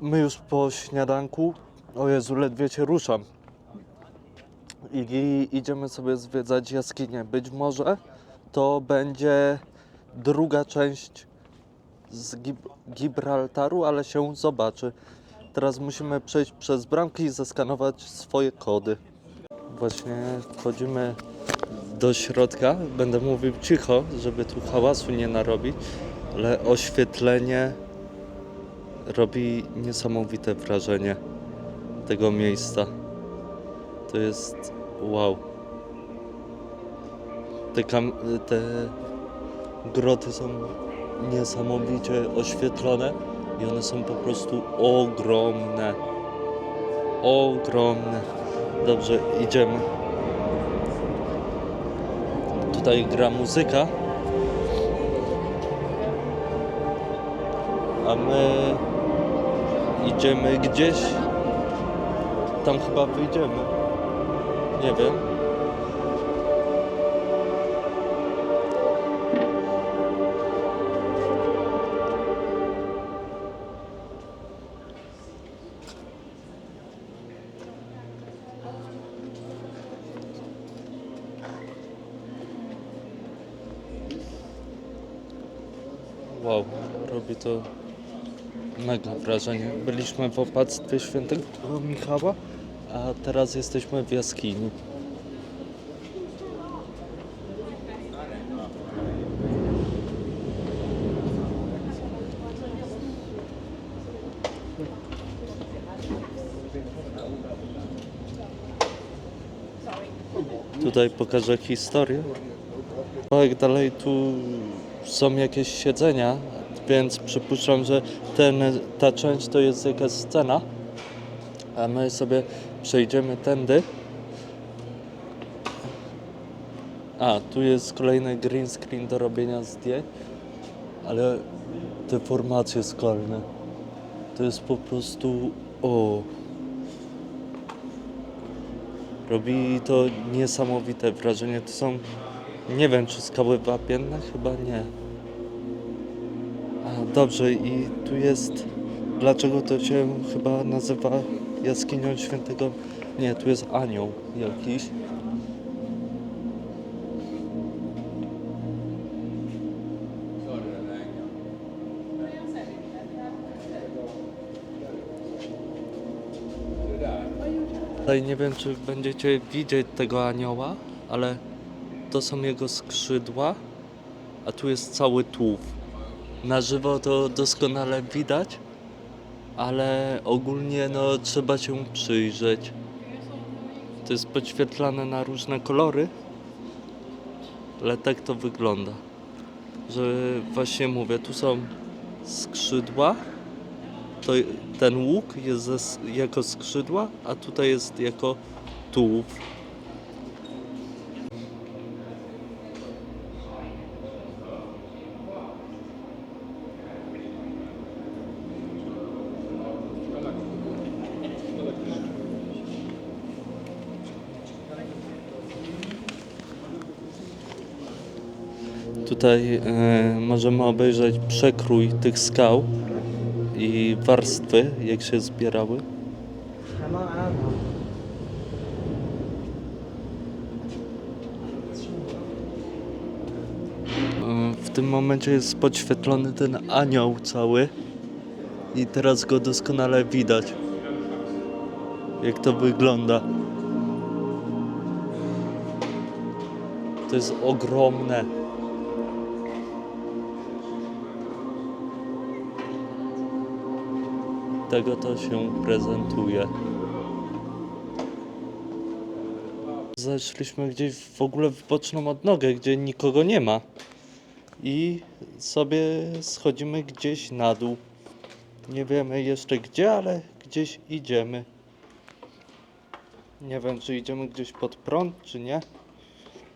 My już po śniadanku, o Jezu, ledwie się ruszam. I, I idziemy sobie zwiedzać jaskinię. Być może to będzie druga część z Gib- Gibraltaru, ale się zobaczy. Teraz musimy przejść przez bramki i zeskanować swoje kody. Właśnie wchodzimy do środka. Będę mówił cicho, żeby tu hałasu nie narobić, ale oświetlenie robi niesamowite wrażenie tego miejsca. To jest wow. Te, te groty są niesamowicie oświetlone i one są po prostu ogromne. Ogromne. Dobrze, idziemy. Tutaj gra muzyka. A my idziemy gdzieś. Tam chyba wyjdziemy. Nie wiem. Wow, robi to mega wrażenie. Byliśmy w opactwie świętego Michała, a teraz jesteśmy w jaskini. Tutaj pokażę historię. Kawałek dalej tu są jakieś siedzenia, więc przypuszczam, że ten, ta część to jest jakaś scena, a my sobie przejdziemy tędy. A, tu jest kolejny green screen do robienia zdjęć, ale te formacje skalne, to jest po prostu o. Robi to niesamowite wrażenie. To są, nie wiem czy skały wapienne, chyba nie. Dobrze, i tu jest, dlaczego to się chyba nazywa jaskinią świętego, nie, tu jest anioł jakiś. Tutaj nie wiem, czy będziecie widzieć tego anioła, ale to są jego skrzydła, a tu jest cały tułów. Na żywo to doskonale widać, ale ogólnie no trzeba się przyjrzeć. To jest podświetlane na różne kolory, ale tak to wygląda. Że właśnie mówię, tu są skrzydła, to ten łuk jest jako skrzydła, a tutaj jest jako tułów. Tutaj e, możemy obejrzeć przekrój tych skał i warstwy, jak się zbierały. E, W tym momencie jest podświetlony ten anioł cały i teraz go doskonale widać. Jak to wygląda. To jest ogromne. Tego to się prezentuje. Zeszliśmy gdzieś w ogóle w boczną odnogę, gdzie nikogo nie ma. I sobie schodzimy gdzieś na dół. Nie wiemy jeszcze gdzie, ale gdzieś idziemy. Nie wiem, czy idziemy gdzieś pod prąd, czy nie.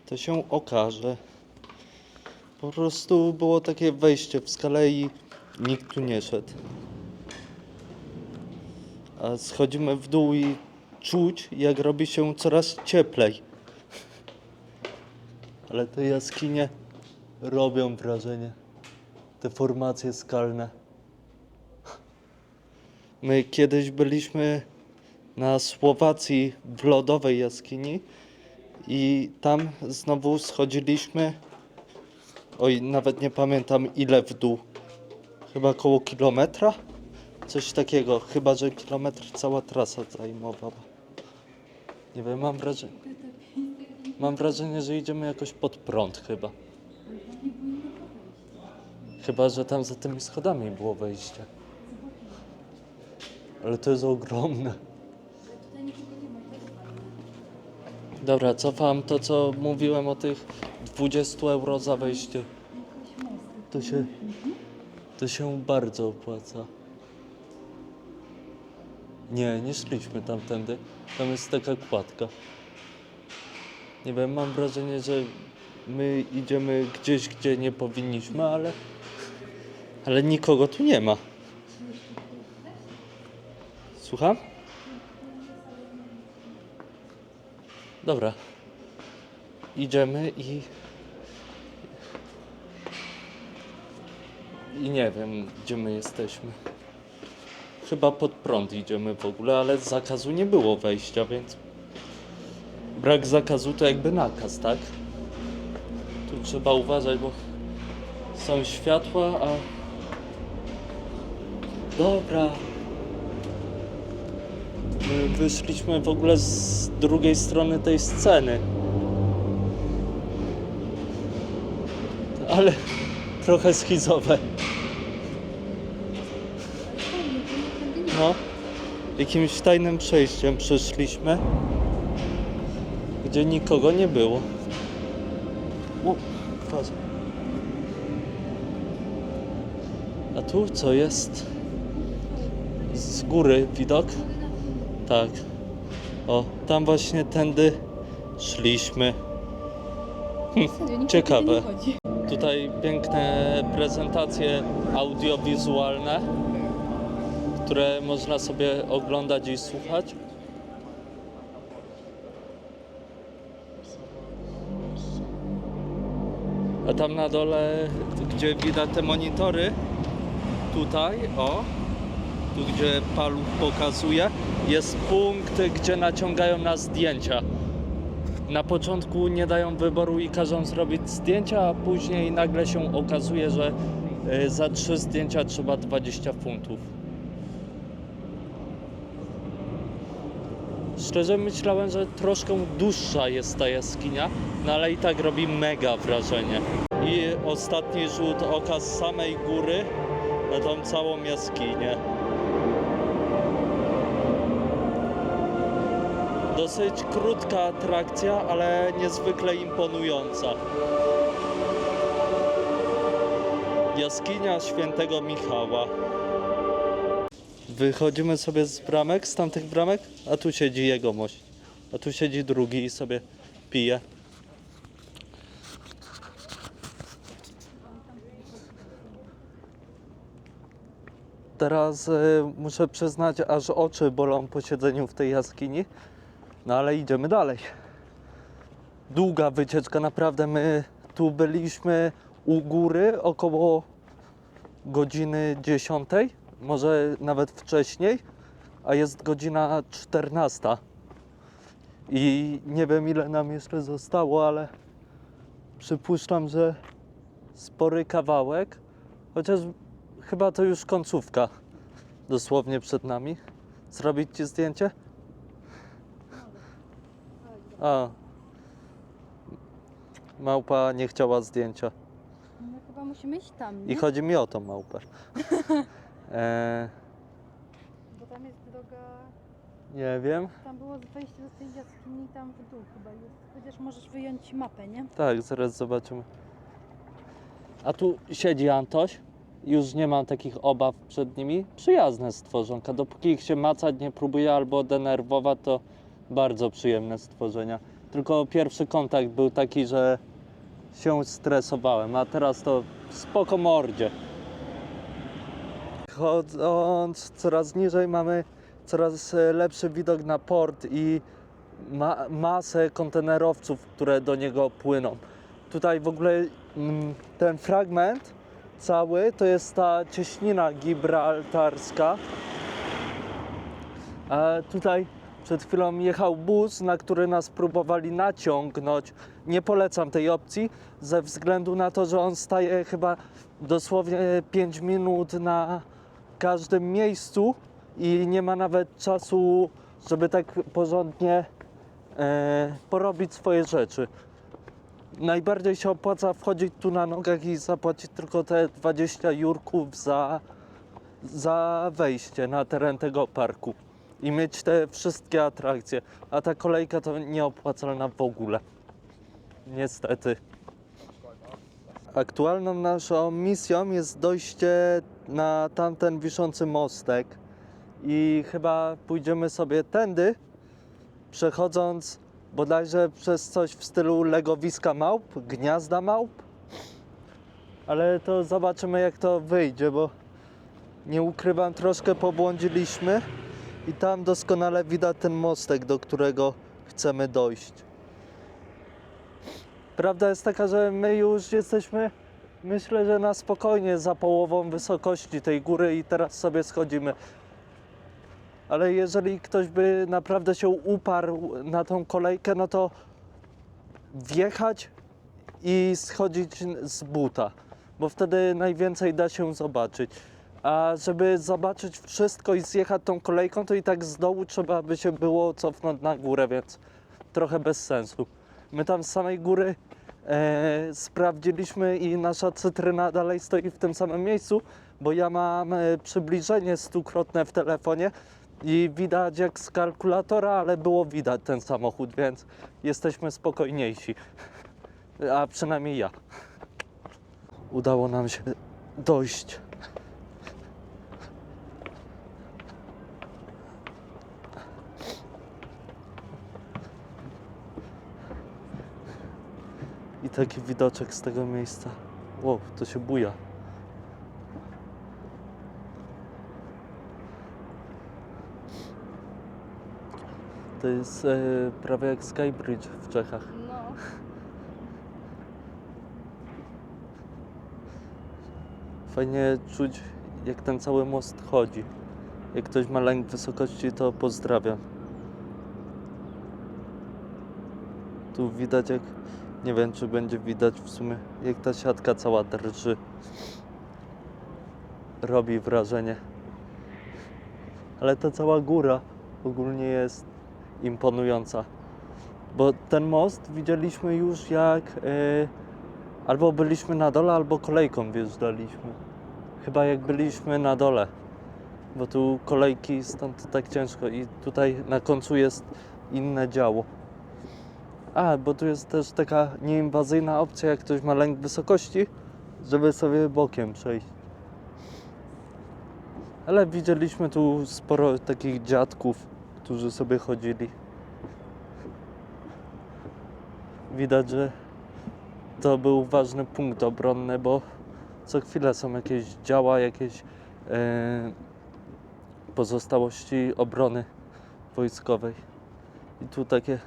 To się okaże. Po prostu było takie wejście w skalę i nikt tu nie szedł. A schodzimy w dół i czuć, jak robi się coraz cieplej. Ale te jaskinie robią wrażenie. Te formacje skalne. My kiedyś byliśmy na Słowacji w lodowej jaskini i tam znowu schodziliśmy. Oj, nawet nie pamiętam ile w dół. Chyba koło kilometra? Coś takiego. Chyba, że kilometr cała trasa zajmowała. Nie wiem, mam wrażenie. Mam wrażenie, że idziemy jakoś pod prąd chyba. Chyba, że tam za tymi schodami było wejście. Ale to jest ogromne. Dobra, cofam to, co mówiłem o tych 20 euro za wejście. To się, to się bardzo opłaca. Nie, nie szliśmy tamtędy. Tam jest taka kładka. Nie wiem, mam wrażenie, że my idziemy gdzieś, gdzie nie powinniśmy, ale. Ale nikogo tu nie ma. Słucham? Dobra. Idziemy i. I nie wiem, gdzie my jesteśmy. Chyba pod prąd idziemy w ogóle, ale zakazu nie było wejścia, więc. Brak zakazu to jakby nakaz, tak? Tu trzeba uważać, bo są światła, a. Dobra. My wyszliśmy w ogóle z drugiej strony tej sceny. Ale trochę schizowe. No, jakimś tajnym przejściem przeszliśmy, gdzie nikogo nie było. U. A tu co jest? Z góry widok? Tak. O, tam właśnie tędy szliśmy. Nikt Ciekawe. Tutaj piękne prezentacje audiowizualne, które można sobie oglądać i słuchać. A tam na dole, gdzie widać te monitory, tutaj, o, tu gdzie paluch pokazuje, jest punkt, gdzie naciągają na zdjęcia. Na początku nie dają wyboru i każą zrobić zdjęcia, a później nagle się okazuje, że y, za trzy zdjęcia trzeba 20 funtów. Szczerze myślałem, że troszkę dłuższa jest ta jaskinia, no ale i tak robi mega wrażenie. I ostatni rzut oka z samej góry na tą całą jaskinię. Dosyć krótka atrakcja, ale niezwykle imponująca. Jaskinia Świętego Michała. Wychodzimy sobie z bramek, z tamtych bramek, a tu siedzi jegomość. A tu siedzi drugi i sobie pije. Teraz y, muszę przyznać, aż oczy bolą po siedzeniu w tej jaskini. No ale idziemy dalej. Długa wycieczka, naprawdę. My tu byliśmy u góry około godziny 10, może nawet wcześniej, a jest godzina 14. I nie wiem ile nam jeszcze zostało, ale przypuszczam, że spory kawałek, chociaż chyba to już końcówka dosłownie przed nami. Zrobić ci zdjęcie? A. Małpa nie chciała zdjęcia. No chyba musimy iść tam, I nie? chodzi mi o tą małpę. E, Bo tam jest droga... nie wiem. Tam było wejście do tej jaskini, tam w dół chyba jest. Chociaż możesz wyjąć mapę, nie? Tak, zaraz zobaczymy. A tu siedzi Antoś. Już nie mam takich obaw przed nimi. Przyjazne stworzonka. Dopóki ich się macać nie próbuje albo denerwować, to bardzo przyjemne stworzenia. Tylko pierwszy kontakt był taki, że się stresowałem, a teraz to spoko mordzie. Chodząc coraz niżej mamy coraz e, lepszy widok na port i ma masę kontenerowców, które do niego płyną. Tutaj w ogóle mm, ten fragment cały to jest ta cieśnina gibraltarska A tutaj przed chwilą jechał bus, na który nas próbowali naciągnąć. Nie polecam tej opcji ze względu na to, że on staje chyba dosłownie 5 minut na każdym miejscu i nie ma nawet czasu, żeby tak porządnie e, porobić swoje rzeczy. Najbardziej się opłaca wchodzić tu na nogach i zapłacić tylko te 20 jurków za, za wejście na teren tego parku i mieć te wszystkie atrakcje. A ta kolejka to nieopłacalna w ogóle. Niestety. Aktualną naszą misją jest dojście na tamten wiszący mostek i chyba pójdziemy sobie tędy, przechodząc bodajże przez coś w stylu legowiska małp, gniazda małp. Ale to zobaczymy jak to wyjdzie, bo nie ukrywam, troszkę pobłądziliśmy i tam doskonale widać ten mostek, do którego chcemy dojść. Prawda jest taka, że my już jesteśmy, myślę, że na spokojnie za połową wysokości tej góry i teraz sobie schodzimy. Ale jeżeli ktoś by naprawdę się uparł na tą kolejkę, no to wjechać i schodzić z buta, bo wtedy najwięcej da się zobaczyć. A żeby zobaczyć wszystko i zjechać tą kolejką, to i tak z dołu trzeba by się było cofnąć na górę, więc trochę bez sensu. My tam z samej góry e, sprawdziliśmy i nasza cytryna dalej stoi w tym samym miejscu, bo ja mam e, przybliżenie stukrotne w telefonie i widać jak z kalkulatora, ale było widać ten samochód, więc jesteśmy spokojniejsi. A przynajmniej ja. Udało nam się dojść. I taki widoczek z tego miejsca. Wow, to się buja. To jest e, prawie jak Skybridge w Czechach. No. Fajnie czuć, jak ten cały most chodzi. Jak ktoś ma lęk wysokości, to pozdrawiam. Tu widać, jak. Nie wiem, czy będzie widać w sumie, jak ta siatka cała drży. Robi wrażenie. Ale ta cała góra ogólnie jest imponująca. Bo ten most widzieliśmy już jak. e, Albo byliśmy na dole, albo kolejką wjeżdżaliśmy. Chyba jak byliśmy na dole, bo tu kolejki stąd tak ciężko i tutaj na końcu jest inne działo. A, bo tu jest też taka nieinwazyjna opcja, jak ktoś ma lęk wysokości, żeby sobie bokiem przejść. Ale widzieliśmy tu sporo takich dziadków, którzy sobie chodzili. Widać, że to był ważny punkt obronny, bo co chwilę są jakieś działa, jakieś e, pozostałości obrony wojskowej. I tu takie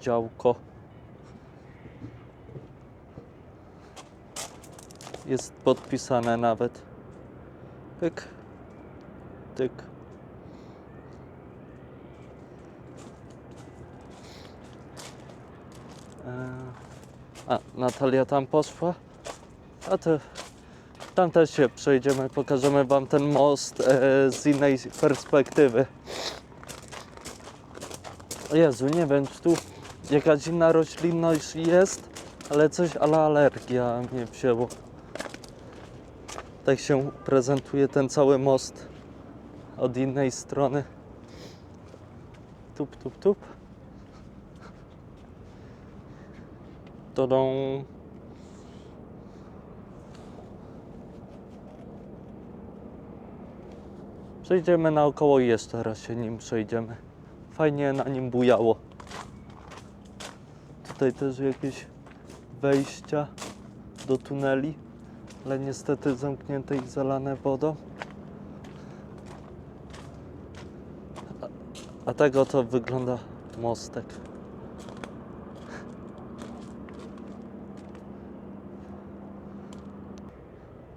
działko. Jest podpisane nawet. Tyk. Tyk. E, a, Natalia tam poszła. A to tam też się przejdziemy, pokażemy Wam ten most e, z innej perspektywy. Jezu, nie wiem, czy tu jakaś inna roślinność jest, ale coś ale alergia mnie wzięło. Tak się prezentuje ten cały most od innej strony. Tup, tup, tup. Todą. Przejdziemy naokoło i jeszcze raz się nim przejdziemy. Fajnie na nim bujało. Tutaj też jakieś wejścia do tuneli, ale niestety zamknięte i zalane wodą. A, a tak oto wygląda mostek.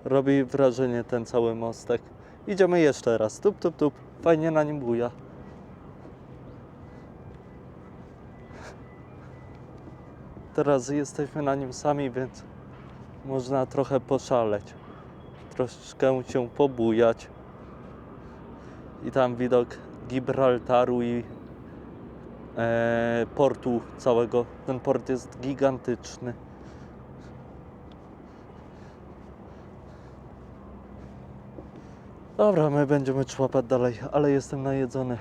Robi wrażenie ten cały mostek. Idziemy jeszcze raz. Tup, tup, tup. Fajnie na nim buja. Teraz jesteśmy na nim sami, więc można trochę poszaleć. Troszkę się pobujać. I tam widok Gibraltaru i e, portu całego. Ten port jest gigantyczny. Dobra, my będziemy człapać dalej, ale jestem najedzony.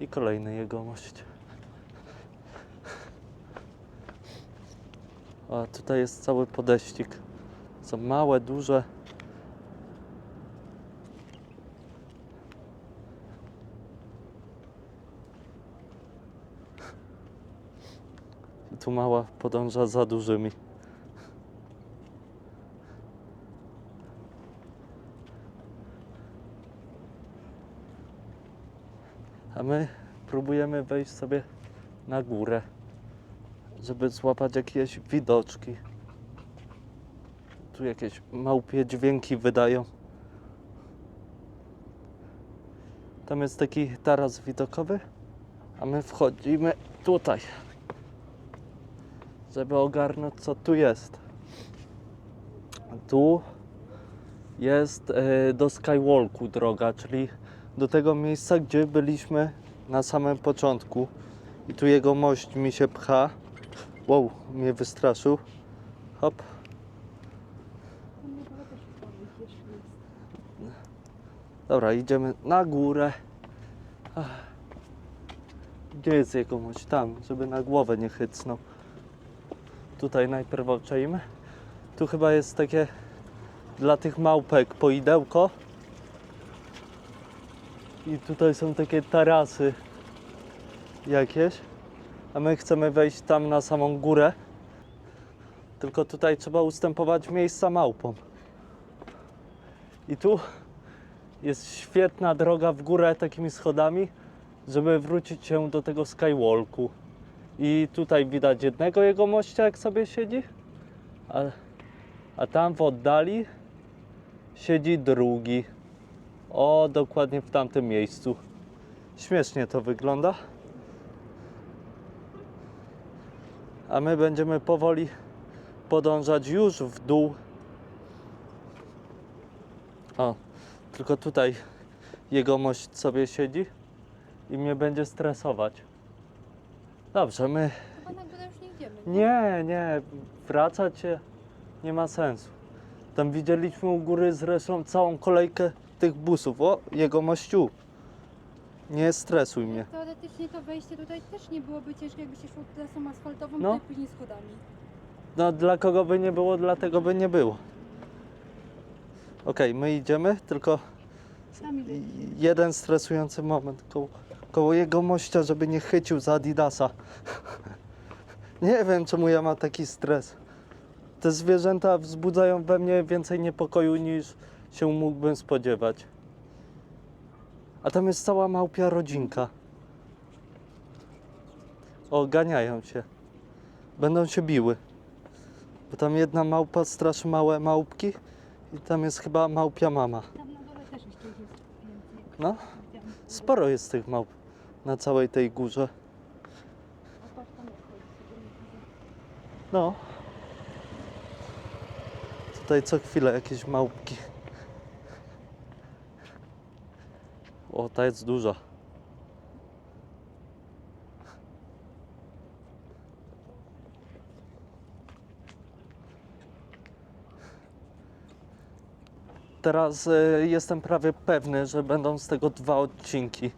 I kolejny jegomość. A tutaj jest cały podeścik. Są małe, duże. I tu mała podąża za dużymi. A my próbujemy wejść sobie na górę, żeby złapać jakieś widoczki. Tu jakieś małpie dźwięki wydają. Tam jest taki taras widokowy, a my wchodzimy tutaj, żeby ogarnąć co tu jest. Tu jest e, do Skywalku droga, czyli do tego miejsca, gdzie byliśmy na samym początku. I tu jego mość mi się pcha. Wow, mnie wystraszył. Hop. Dobra, idziemy na górę. Gdzie jest mość? Tam, żeby na głowę nie chycnął. Tutaj najpierw obczajmy. Tu chyba jest takie dla tych małpek poidełko. I tutaj są takie tarasy jakieś. A my chcemy wejść tam na samą górę. Tylko tutaj trzeba ustępować miejsca małpom. I tu jest świetna droga w górę takimi schodami, żeby wrócić się do tego skywalku. I tutaj widać jednego jego mościa, jak sobie siedzi, a, a tam w oddali siedzi drugi. O, dokładnie w tamtym miejscu. Śmiesznie to wygląda. A my będziemy powoli podążać już w dół. O, tylko tutaj jegomość sobie siedzi i mnie będzie stresować. Dobrze, my. Chyba na górę już nie idziemy. Nie, nie, wracać się nie ma sensu. Tam widzieliśmy u góry zresztą całą kolejkę tych busów. O, jegomościu. Nie stresuj mnie. Teoretycznie to wejście tutaj też nie byłoby ciężkie, jakby się szło trasą asfaltową, No. później schodami. No, dla kogo by nie było, dlatego by nie było. Okej, my idziemy, tylko Tam jeden stresujący moment koło, koło jego mościa, żeby nie chycił za Adidasa. nie wiem, czemu ja mam taki stres. Te zwierzęta wzbudzają we mnie więcej niepokoju niż się mógłbym spodziewać. A tam jest cała małpia rodzinka. O, ganiają się. Będą się biły. Bo tam jedna małpa straszy małe małpki i tam jest chyba małpia mama. No, sporo jest tych małp na całej tej górze. No. Tutaj co chwilę jakieś małpki. O, ta jest duża. Teraz e, jestem prawie pewny, że będą z tego dwa odcinki.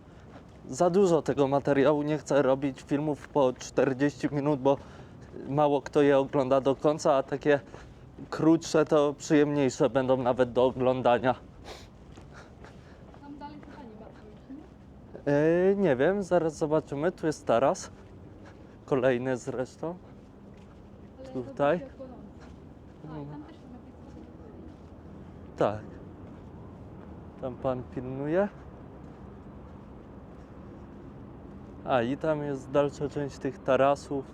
Za dużo tego materiału, nie chcę robić filmów po 40 minut, bo mało kto je ogląda do końca, a takie krótsze to przyjemniejsze będą nawet do oglądania. Tam dalej chyba nie ma nie? E, nie wiem, zaraz zobaczymy. Tu jest taras. Kolejny zresztą. Tutaj? są jakieś Tak. Tam pan pilnuje. A i tam jest dalsza część tych tarasów.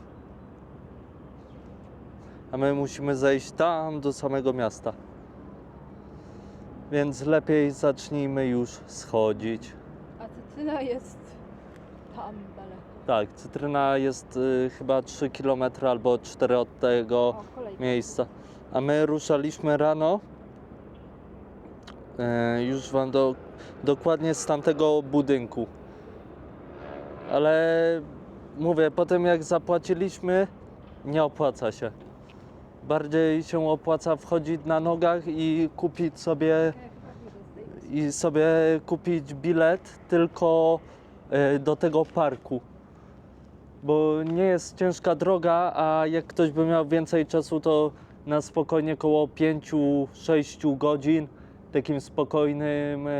A my musimy zejść tam do samego miasta. Więc lepiej zacznijmy już schodzić. Cytryna jest tam daleko. Tak, cytryna jest y, chyba 3 km albo 4 od tego O, kolejka. miejsca. A my ruszaliśmy rano. E, już wam do, dokładnie z tamtego budynku. Ale mówię, potem jak zapłaciliśmy, nie opłaca się. Bardziej się opłaca wchodzić na nogach i kupić sobie Ja chyba wyjdę z tej i sobie kupić bilet tylko e, do tego parku. Bo nie jest ciężka droga, a jak ktoś by miał więcej czasu, to na spokojnie koło 5-6 godzin takim spokojnym e,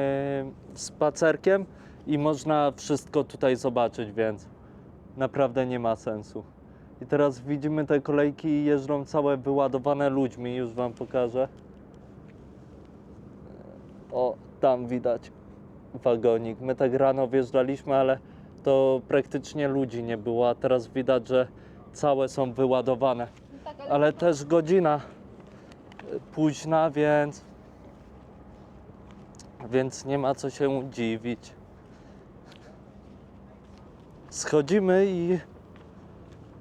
spacerkiem i można wszystko tutaj zobaczyć, więc naprawdę nie ma sensu. I teraz widzimy te kolejki jeżdżą całe wyładowane ludźmi, już wam pokażę. O, tam widać wagonik. My tak rano wjeżdżaliśmy, ale to praktycznie ludzi nie było, a teraz widać, że całe są wyładowane. Tak, Ale też godzina późna, więc więc nie ma co się dziwić. Schodzimy i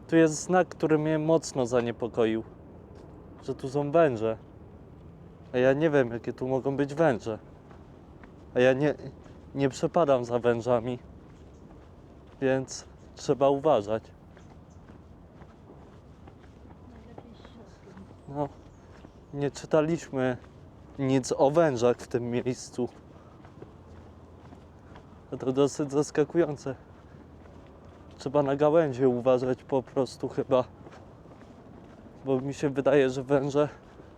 tu jest znak, który mnie mocno zaniepokoił, że tu są węże. A ja nie wiem, jakie tu mogą być węże. A ja nie, nie przepadam za wężami, więc trzeba uważać. No, nie czytaliśmy nic o wężach w tym miejscu. To dosyć zaskakujące. Trzeba na gałęzie uważać po prostu chyba. Bo mi się wydaje, że węże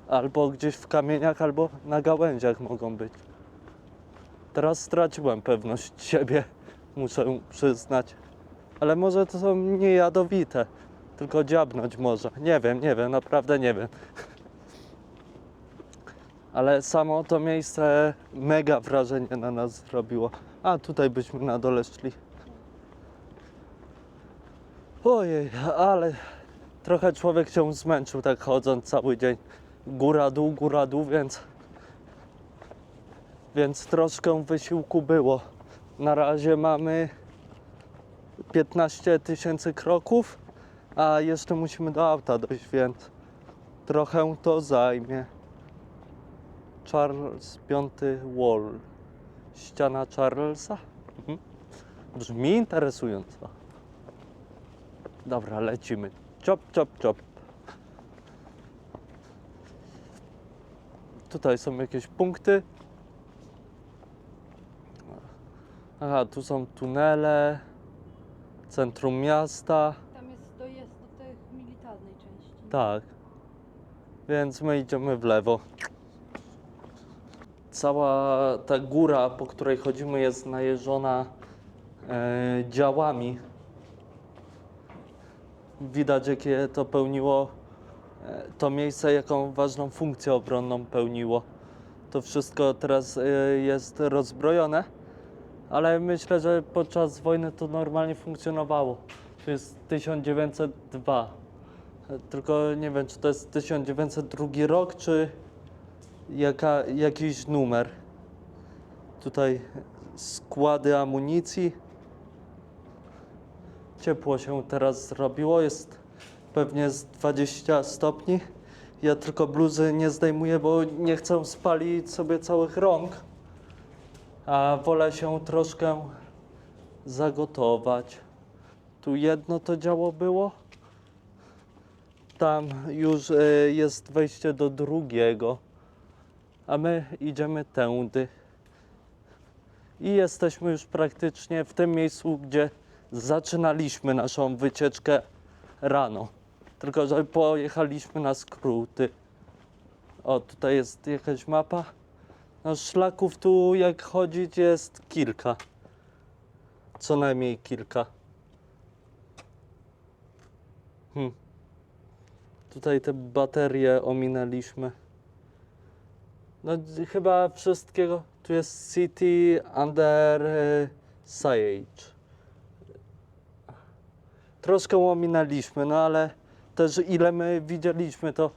albo gdzieś w kamieniach, albo na gałęziach mogą być. Teraz straciłem pewność siebie, muszę przyznać. Ale może to są niejadowite, tylko dziabnąć może. Nie wiem, nie wiem, naprawdę nie wiem. Ale samo to miejsce mega wrażenie na nas zrobiło. A tutaj byśmy na dole szli. Ojej, ale trochę człowiek się zmęczył tak chodząc cały dzień. Góra, dół, góra, dół, więc więc troszkę wysiłku było. Na razie mamy 15 tysięcy kroków, a jeszcze musimy do auta dojść, więc trochę to zajmie. Charles V Wall. Ściana Charlesa? Mhm. Brzmi interesująco. Dobra, lecimy. Ciop, ciop, ciop. Tutaj są jakieś punkty. Aha, tu są tunele. Centrum miasta. Tam jest dojazd do tej militarnej części. Tak. Więc my idziemy w lewo. Cała ta góra, po której chodzimy, jest najeżona e, działami. Widać, jakie to pełniło, e, to miejsce, jaką ważną funkcję obronną pełniło. To wszystko teraz e, jest rozbrojone, ale myślę, że podczas wojny to normalnie funkcjonowało. To jest 1902. Tylko nie wiem, czy to jest 1902 rok, czy jaka, jakiś numer. Tutaj składy amunicji. Ciepło się teraz zrobiło, jest pewnie z 20 stopni. Ja tylko bluzy nie zdejmuję, bo nie chcę spalić sobie całych rąk. A wolę się troszkę zagotować. Tu jedno to działo było. Tam już e, jest wejście do drugiego, a my idziemy tędy. I jesteśmy już praktycznie w tym miejscu, gdzie zaczynaliśmy naszą wycieczkę rano. Tylko, że pojechaliśmy na skróty. O, tutaj jest jakaś mapa. No, szlaków tu, jak chodzić, jest kilka. Co najmniej kilka. Hmm. Tutaj te baterie ominęliśmy. No chyba wszystkiego. Tu jest City Under e, Siege. Troszkę ominęliśmy, no ale też ile my widzieliśmy, to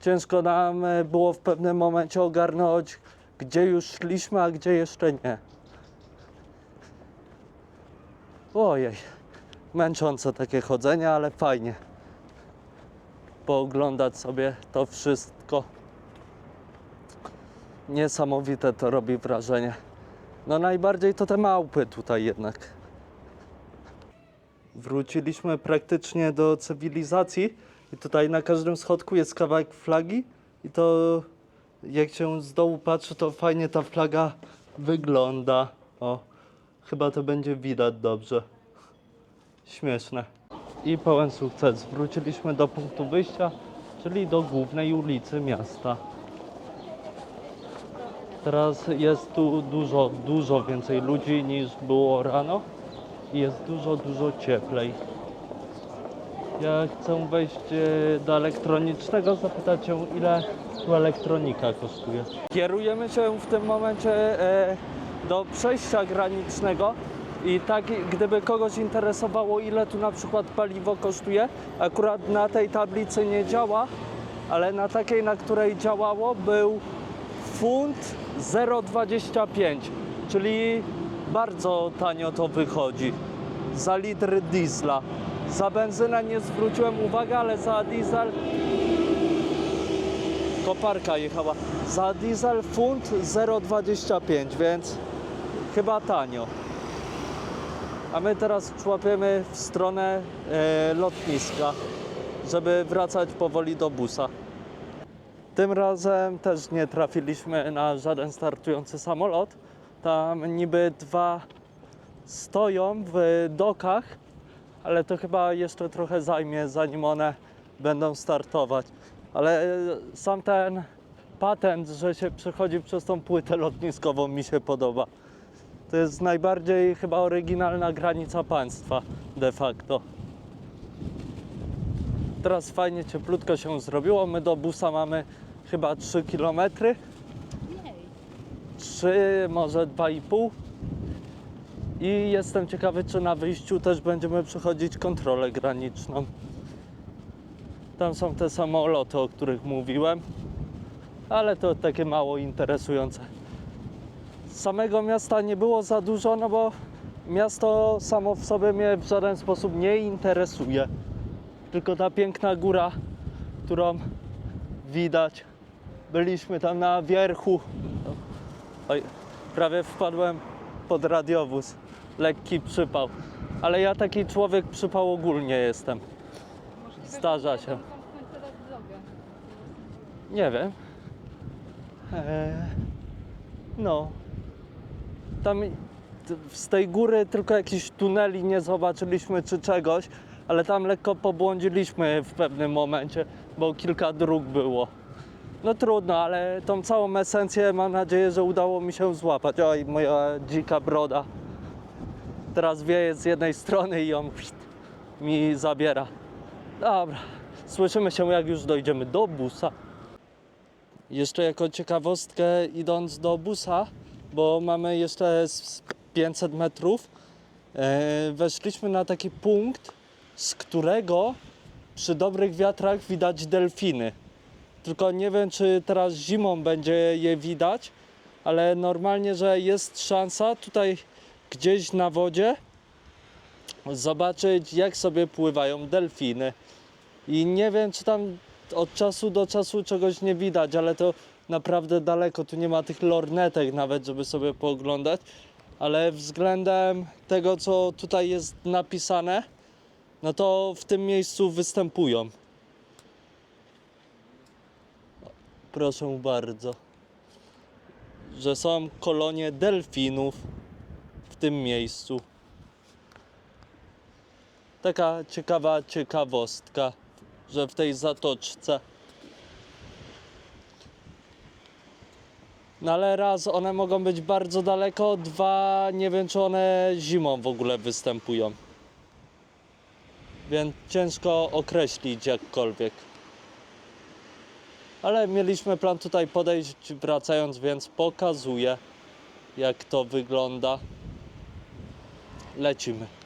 ciężko nam e, było w pewnym momencie ogarnąć, gdzie już szliśmy, a gdzie jeszcze nie. Ojej, Męczące takie chodzenie, ale fajnie. Pooglądać sobie to wszystko. Niesamowite to robi wrażenie. No najbardziej to te małpy tutaj jednak. Wróciliśmy praktycznie do cywilizacji i tutaj na każdym schodku jest kawałek flagi i to jak się z dołu patrzy, to fajnie ta flaga wygląda. O, chyba to będzie widać dobrze. Śmieszne. I pełen sukces. Wróciliśmy do punktu wyjścia, czyli do głównej ulicy miasta. Teraz jest tu dużo, dużo więcej ludzi niż było rano i jest dużo, dużo cieplej. Ja chcę wejść e, do elektronicznego, zapytać się ile tu elektronika kosztuje. Kierujemy się w tym momencie e, do przejścia granicznego i tak gdyby kogoś interesowało ile tu na przykład paliwo kosztuje, akurat na tej tablicy nie działa, ale na takiej, na której działało był funt 0,25, czyli bardzo tanio to wychodzi za litr diesla. Za benzynę nie zwróciłem uwagi, ale za diesel koparka jechała. Za diesel funt 0,25, więc chyba tanio. A my teraz człapiemy w stronę e, lotniska, żeby wracać powoli do busa. Tym razem też nie trafiliśmy na żaden startujący samolot. Tam niby dwa stoją w dokach, ale to chyba jeszcze trochę zajmie, zanim one będą startować. Ale e, sam ten patent, że się przechodzi przez tą płytę lotniskową, mi się podoba. To jest najbardziej chyba oryginalna granica państwa de facto. Teraz fajnie cieplutko się zrobiło. My do busa mamy chyba 3 km. Mniej. 3, może 2,5. I jestem ciekawy, czy na wyjściu też będziemy przechodzić kontrolę graniczną. Tam są te samoloty, o których mówiłem, ale to takie mało interesujące. Samego miasta nie było za dużo, no bo miasto samo w sobie mnie w żaden sposób nie interesuje. Tylko ta piękna góra, którą widać. Byliśmy tam na wierchu. Oj, prawie wpadłem pod radiowóz. Lekki przypał. Ale ja taki człowiek przypał ogólnie jestem. Zdarza się. Nie wiem. Eee, no. Tam z tej góry tylko jakichś tuneli nie zobaczyliśmy czy czegoś, ale tam lekko pobłądziliśmy w pewnym momencie, bo kilka dróg było. No trudno, ale tą całą esencję mam nadzieję, że udało mi się złapać. Oj, moja dzika broda. Teraz wieje z jednej strony i ją mi zabiera. Dobra, słyszymy się jak już dojdziemy do busa. Jeszcze jako ciekawostkę idąc do busa, bo mamy jeszcze z 500 metrów, e, weszliśmy na taki punkt, z którego przy dobrych wiatrach widać delfiny. Tylko nie wiem, czy teraz zimą będzie je widać, ale normalnie, że jest szansa tutaj gdzieś na wodzie zobaczyć, jak sobie pływają delfiny. I nie wiem, czy tam od czasu do czasu czegoś nie widać, ale to naprawdę daleko. Tu nie ma tych lornetek nawet, żeby sobie pooglądać. Ale względem tego, co tutaj jest napisane, no to w tym miejscu występują. Proszę bardzo. Że są kolonie delfinów w tym miejscu. Taka ciekawa ciekawostka, że w tej zatoczce. No ale raz one mogą być bardzo daleko, dwa nie wiem czy one zimą w ogóle występują. Więc ciężko określić jakkolwiek. Ale mieliśmy plan tutaj podejść wracając, więc pokazuję jak to wygląda. Lecimy.